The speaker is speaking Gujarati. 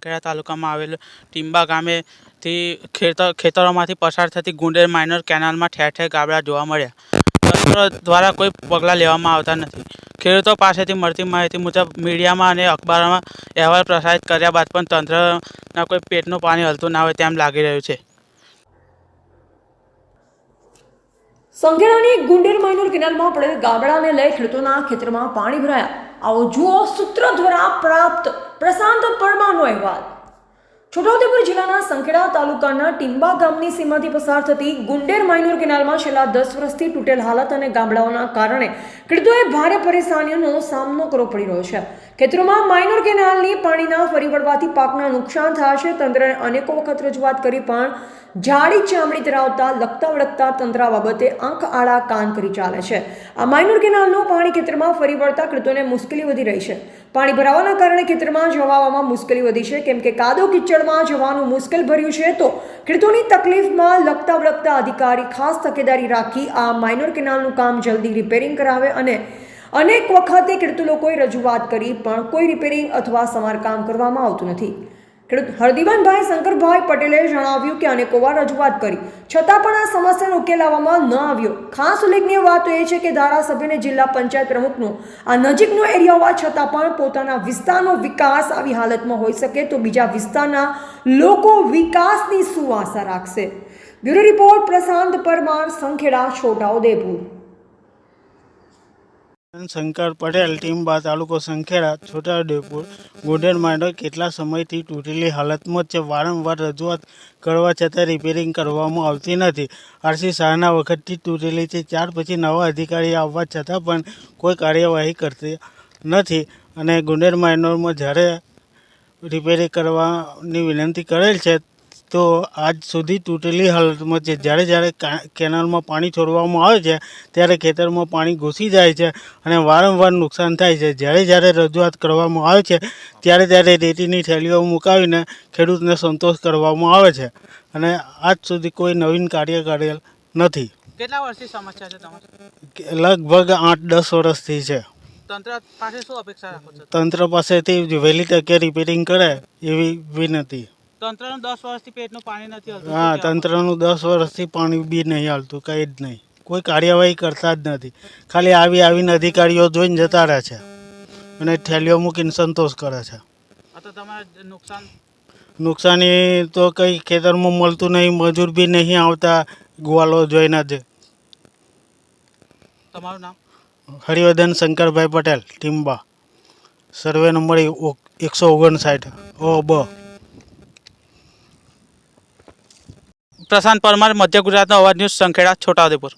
સંખેડા તાલુકામાં આવેલ ટીંબા ગામેથી ખેતર ખેતરોમાંથી પસાર થતી ગુંડેર માઇનર કેનાલમાં ઠેર ઠેર ગાબડા જોવા મળ્યા. તંત્ર દ્વારા કોઈ પગલાં લેવામાં આવતા નથી. ખેડૂતો પાસેથી મળતી માહિતી મુજબ મીડિયામાં અને અખબારોમાં અહેવાલ પ્રસારિત કર્યા બાદ પણ તંત્રના કોઈ પેટનું પાણી હલતું ના હોય તેમ લાગી રહ્યું છે. સંખેડાની ગુંડેર માઇનોર કેનાલમાં પડેલ ગાબડાને લઈ ખેડૂતોના ખેતરમાં પાણી ભરાયા. આવો જુઓ સૂત્ર દ્વારા પ્રાપ્ત પ્રશાંત પરમાનો અહેવાલ. છોટાઉદેપુર જિલ્લાના સંખેડા તાલુકાના ટીંબા ગામની સીમાથી પસાર થતી ગુંડેર માઇનોર કેનાલમાં છેલ્લા દસ વર્ષથી તૂટેલ હાલત અને ગામડાઓના કારણે ખેડૂતોએ ભારે પરેશાનીઓનો સામનો કરવો પડી રહ્યો છે. ખેતરોમાં માઇનોર કેનાલની પાણીના ફરી વળવાથી પાકના નુકસાન થયા છે. તંત્રને અનેકો વખત રજૂઆત કરી પણ જાડી ચામડી ધરાવતા લગતા વળગતા તંત્ર બાબતે આંખ આડા કાન કરી ચાલે છે. આ માઇનોર કેનાલનું પાણી ખેતરમાં ફરી વળતા ખેડૂતોને મુશ્કેલી વધી રહી છે. પાણી ભરાવાના કારણે ખેતરમાં જવામાં મુશ્કેલી વધી છે. કેમ કે કાદો કિચડમાં જવાનું મુશ્કેલ ભર્યું છે, તો ખેડૂતોની તકલીફમાં લગતા વળગતા અધિકારી ખાસ તકેદારી રાખી આ માઇનોર કેનાલનું કામ જલ્દી રિપેરિંગ કરાવે અને અનેક વખતે ખેડૂતો લોકોએ રજૂઆત કરી, પણ કોઈ રિપેરિંગ અથવા સમારકામ કરવામાં આવતું નથી. ખેડૂત હરદીવાનભાઈ શંકરભાઈ પટેલે જણાવ્યું કે અનેકોવાર રજૂઆત કરી. છતાં પણ આ સમસ્યાનો ઉકેલ લાવવામાં ન આવ્યો. ખાસ ઉલ્લેખનીય વાત એ છે કે ધારાસભ્યને જિલ્લા પંચાયત પ્રમુખનો આ નજીકનો એરિયા હોવા છતાં પણ પોતાના વિસ્તારનો વિકાસ આવી હાલતમાં હોઈ શકે તો બીજા વિસ્તારના લોકો વિકાસની શું આશા રાખશે. બ્યુરો રિપોર્ટ પ્રશાંત પરમાર, સંખેડા છોટાઉદેપુર શંકર પટેલ ટીમ્બા તાલુકો સંખેડા, છોટાઉદેપુર ગોડેર માંડો કેટલા સમયથી તૂટેલી હાલતમાં છે? વારંવાર રજૂઆત કરવા છતાં રિપેરિંગ કરવામાં આવતી નથી. આરસી શાહના વખતથી તૂટેલી છે. ત્યાર પછી નવા અધિકારી આવવા છતાં પણ કોઈ કાર્યવાહી કરતી નથી અને ગુંડેર માઇનોરમાં જ્યારે રિપેરિંગ કરવાની વિનંતી કરેલ છે તો આજ સુધી તૂટેલી હાલતમાં છે. જ્યારે જ્યારે કેનાલમાં પાણી છોડવામાં આવે છે ત્યારે ખેતરમાં પાણી ઘૂસી જાય છે અને વારંવાર નુકસાન થાય છે. જ્યારે જ્યારે રજૂઆત કરવામાં આવે છે ત્યારે ત્યારે રેતીની થેલીઓ મુકાવીને ખેડૂતને સંતોષ કરવામાં આવે છે. અને આજ સુધી કોઈ નવીન કાર્ય કરેલ નથી. કેટલા વર્ષથી સમસ્યા છે તમારી? લગભગ આઠ દસ વર્ષથી છે. તંત્ર પાસે શું અપેક્ષા રાખો છો? તંત્ર પાસેથી વહેલી તકે રિપેરિંગ કરે એવી વિનંતી. તંત્રનું દસ વર્ષથી પેટનું પાણી નથી હા તંત્રનું દસ વર્ષથી પાણી બી નહીં હાલતું કંઈ જ નહીં. કોઈ કાર્યવાહી કરતા જ નથી. ખાલી આવી આવીને અધિકારીઓ જોઈને જતા રહે છે. અને થેલીઓ મૂકીને સંતોષ કરે છે. તો તમારે નુકસાન. નુકસાની તો કંઈ ખેતરમાં મળતું નહીં મજૂર બી નહીં આવતા ગ્વાલો જોઈને જ. તમારું નામ? હરિવર્ધન શંકરભાઈ પટેલ ટીમ્બા સર્વે નંબર એકસો ઓગણસાઠ. ઓ બ. પ્રશાંત પરમાર મધ્ય ગુજરાતનો અવાજ ન્યૂઝ સંખેડા છોટાઉદેપુર.